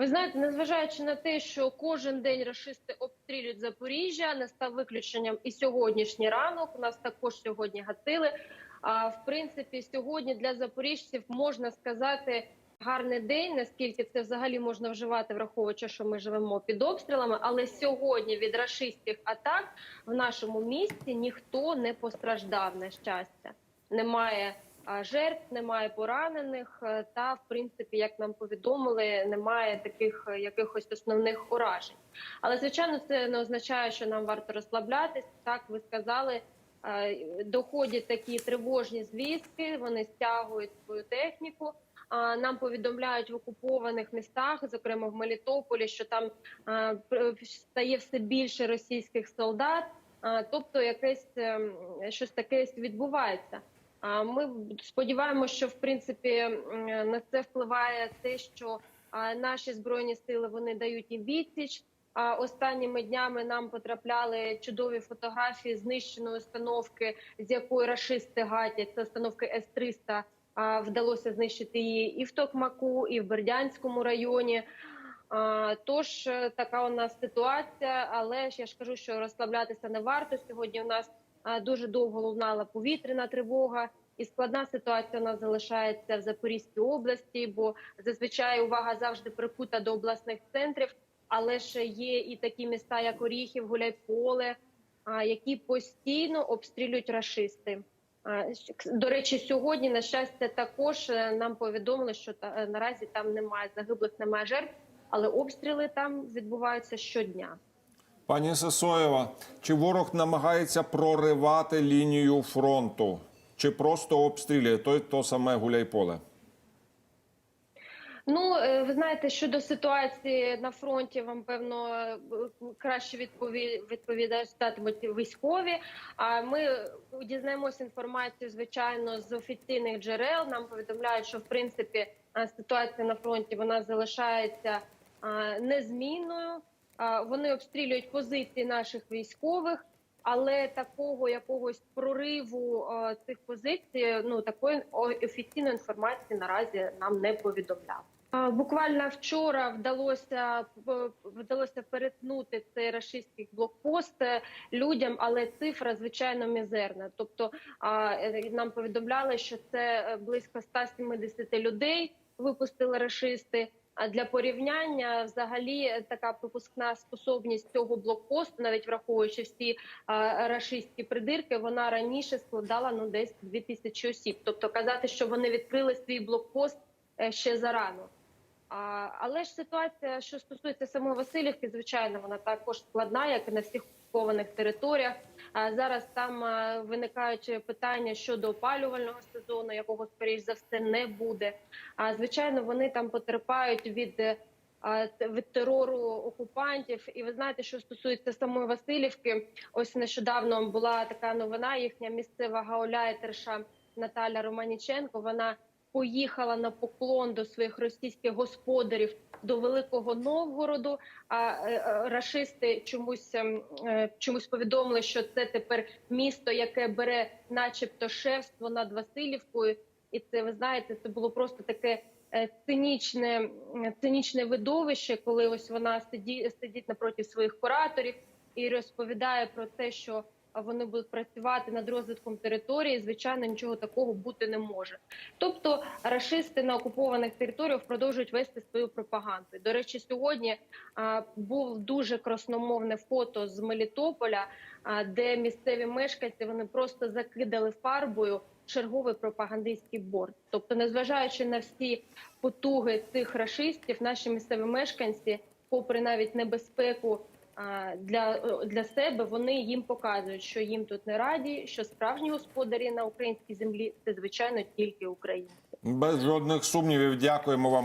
Ви знаєте, незважаючи на те, що кожен день рашисти обстрілюють Запоріжжя, не став виключенням і сьогоднішній ранок. У нас також сьогодні гатили. А в принципі, сьогодні для запоріжців можна сказати гарний день, наскільки це взагалі можна вживати, враховуючи, що ми живемо під обстрілами. Але сьогодні від рашистських атак в нашому місті ніхто не постраждав. На щастя, немає жертв, немає поранених. е, Та в принципі, як нам повідомили, немає таких е, якихось основних уражень. Але звичайно, це не означає, що нам варто розслаблятись. Так ви сказали. е, Доходять такі тривожні звістки. Вони стягують свою техніку. А, Нам повідомляють в окупованих містах, зокрема в Мелітополі, що там стає все більше російських солдат. Тобто, якесь ем, щось таке відбувається. Ми сподіваємося, що в принципі на це впливає те, що наші збройні сили вони дають їм відсіч. Останніми днями нам потрапляли чудові фотографії знищеної установки, з якої рашисти гатять. Це установки С-300. Вдалося знищити її і в Токмаку, і в Бердянському районі. Тож е, така у нас ситуація, але я ж кажу, що розслаблятися не варто. Сьогодні у нас дуже довго лунала повітряна тривога, і складна ситуація у нас залишається в Запорізькій області, бо зазвичай увага завжди прикута до обласних центрів. Але ж є і такі міста, як Оріхів, Гуляйполе, які постійно обстрілюють рашисти. До речі, сьогодні, на щастя, також е, нам повідомили, що е, наразі там немає загиблих, немає жертв, але обстріли там відбуваються щодня. Пані Сесоєва, чи ворог намагається проривати лінію фронту, чи просто обстрілює той то саме Гуляйполе? Ну, е, ви знаєте, щодо ситуації на фронті, вам певно е, краще відпові... відповідатимуть військові. А ми дізнаємося інформацію, звичайно, з офіційних джерел. Нам повідомляють, що в принципі е, ситуація на фронті вона залишається незмінною. Вони обстрілюють позиції наших військових. Але такого якогось прориву е, цих позицій, ну такої офіційної інформації наразі нам не повідомляв. Буквально вчора вдалося вдалося перетнути цей рашистський блокпост е, людям, але цифра звичайно мізерна. Тобто е, нам повідомляли, що це е, близько 170 людей випустили рашисти. А для порівняння, взагалі, е, така пропускна способність цього блокпосту, навіть враховуючи всі а, рашистські придирки, вона раніше складала ну десь 2000 осіб. Тобто казати, що вони відкрили свій блокпост е, ще зарано. Але ж ситуація, що стосується самої Васильівки, звичайно, вона також складна, як і на всіх окупованих територіях. А зараз там виникають питання щодо опалювального сезону, якого скоріш за все не буде. А звичайно, вони там потерпають від. е, Від терору окупантів, і ви знаєте, що стосується самої Васильівки, ось нещодавно була така новина. Їхня місцева гауляйтерша Наталя Романіченко. Вона поїхала на поклон до своїх російських господарів до Великого Новгороду. А е, е, рашисти чомусь ем, е, чомусь повідомили, що це тепер місто, яке бере, начебто, шефство над Васильівкою. І це ви знаєте, це було просто таке цинічне, цинічне видовище, коли ось вона сидить напроти своїх кураторів і розповідає про те, що вони будуть працювати над розвитком території. Звичайно, нічого такого бути не може. Тобто, рашисти на окупованих територіях продовжують вести свою пропаганду. До речі, сьогодні а, був дуже красномовне фото з Мелітополя, а, де місцеві мешканці вони просто закидали фарбою черговий пропагандистський борт. Тобто, незважаючи на всі потуги цих рашистів, наші місцеві мешканці, попри навіть небезпеку для, для себе, вони їм показують, що їм тут не раді, що справжні господарі на українській землі це звичайно тільки українці. Без жодних сумнівів, дякуємо вам.